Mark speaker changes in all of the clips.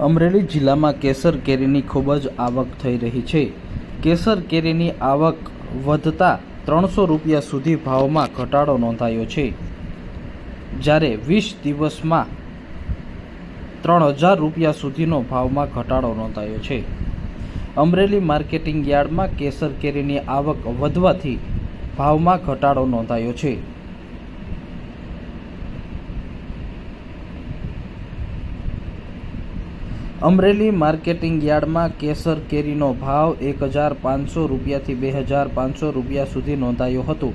Speaker 1: અમરેલી જિલ્લામાં કેસર કેરીની ખૂબ જ આવક થઈ રહી છે. કેસર કેરીની આવક વધતા ત્રણસો રૂપિયા સુધી ભાવમાં ઘટાડો નોંધાયો છે. જ્યારે વીસ દિવસમાં ત્રણ હજાર રૂપિયા સુધીનો ભાવમાં ઘટાડો નોંધાયો છે. અમરેલી માર્કેટિંગ યાર્ડમાં કેસર કેરીની આવક વધવાથી ભાવમાં ઘટાડો નોંધાયો છે. અમરેલી માર્કેટિંગ યાર્ડમાં કેસર કેરીનો ભાવ એક હજાર પાંચસો રૂપિયાથી બે હજાર પાંચસો રૂપિયા સુધી નોંધાયો હતો.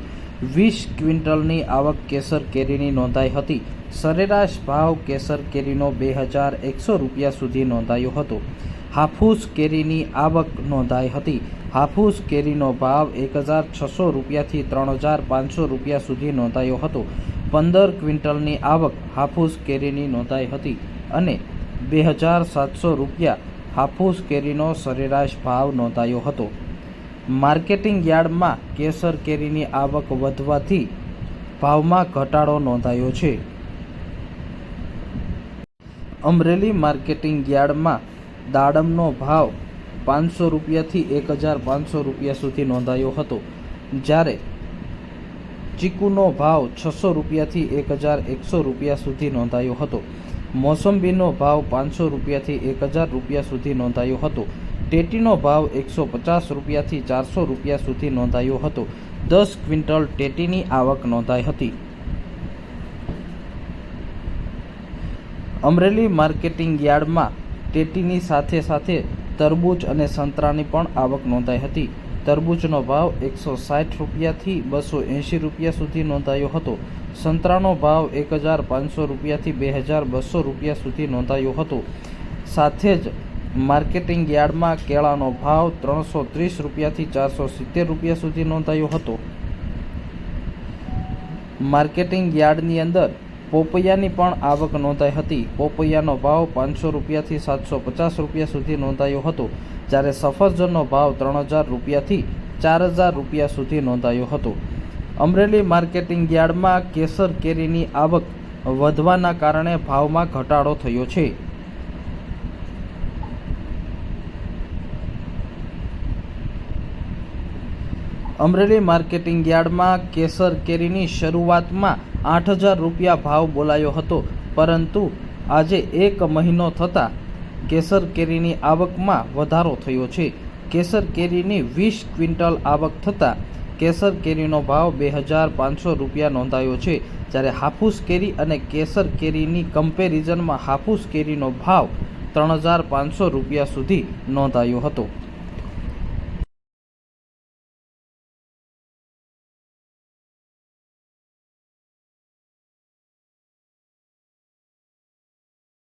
Speaker 1: વીસ ક્વિન્ટલની આવક કેસર કેરીની નોંધાઈ હતી. સરેરાશ ભાવ કેસર કેરીનો બે હજાર એકસો રૂપિયા સુધી નોંધાયો હતો. હાફૂસ કેરીની આવક નોંધાઈ હતી. હાફૂસ કેરીનો ભાવ એક હજાર છસો રૂપિયાથી ત્રણ હજાર પાંચસો રૂપિયા સુધી નોંધાયો હતો. પંદર ક્વિન્ટલની આવક હાફૂસ કેરીની નોંધાઈ હતી અને બે હજાર સાતસો રૂપિયા હાફૂસ કેરીનો સરેરાશ ભાવ નોંધાયો હતો. માર્કેટિંગ યાર્ડમાં કેસર કેરીની આવક વધવાથી ભાવમાં ઘટાડો નોંધાયો છે. અમરેલી માર્કેટિંગ યાર્ડમાં દાડમનો ભાવ પાંચસો રૂપિયાથી એક હજાર પાંચસો રૂપિયા સુધી નોંધાયો હતો, જ્યારે ચીકુનો ભાવ છસો રૂપિયાથી એક હજાર એકસો રૂપિયા સુધી નોંધાયો હતો. મોસંબીનો ભાવ પાંચસો રૂપિયાથી એક હજાર રૂપિયા સુધી નોંધાયો હતો. ટેટીનો ભાવ એકસો પચાસ રૂપિયાથી ચારસો રૂપિયા સુધી નોંધાયો હતો. દસ ક્વિન્ટલ ટેટીની આવક નોંધાઈ હતી. અમરેલી માર્કેટિંગ યાર્ડમાં ટેટીની સાથે સાથે તરબૂચ અને સંતરાની પણ આવક નોંધાઈ હતી. તરબૂચનો ભાવ એકસો સાઠ રૂપિયાથી બસો એંશી રૂપિયા સુધી નોંધાયો હતો. સંતરાનો ભાવ એક હજાર પાંચસો રૂપિયાથી બે હજાર બસો રૂપિયા સુધી નોંધાયો હતો. સાથે જ માર્કેટિંગ યાર્ડમાં કેળાનો ભાવ ત્રણસો ત્રીસ રૂપિયાથી ચારસો સિત્તેર રૂપિયા સુધી નોંધાયો હતો. માર્કેટિંગ યાર્ડની અંદર પોપૈયાની પણ આવક નોંધાઈ હતી. પોપૈયાનો ભાવ પાંચસો રૂપિયાથી સાતસો પચાસ રૂપિયા સુધી નોંધાયો હતો, જ્યારે સફરજનનો ભાવ ત્રણ હજાર રૂપિયાથી ચાર હજાર રૂપિયા સુધી નોંધાયો હતો. અમરેલી માર્કેટિંગ યાર્ડમાં કેસર કેરીની આવક વધવાના કારણે ભાવમાં ઘટાડો થયો છે. અમરેલી માર્કેટિંગ યાર્ડમાં કેસર કેરીની શરૂઆતમાં આઠ હજાર રૂપિયા ભાવ બોલાયો હતો. પરંતુ આજે એક મહિનો થતાં કેસર કેરીની આવકમાં વધારો થયો છે. કેસર કેરીની વીસ ક્વિન્ટલ આવક થતાં કેસર કેરીનો ભાવ બે હજાર પાંચસો રૂપિયા નોંધાયો છે. જ્યારે હાફૂસ કેરી અને કેસર કેરીની કમ્પેરિઝનમાં હાફૂસ કેરીનો ભાવ ત્રણ હજાર પાંચસો રૂપિયા સુધી નોંધાયો હતો.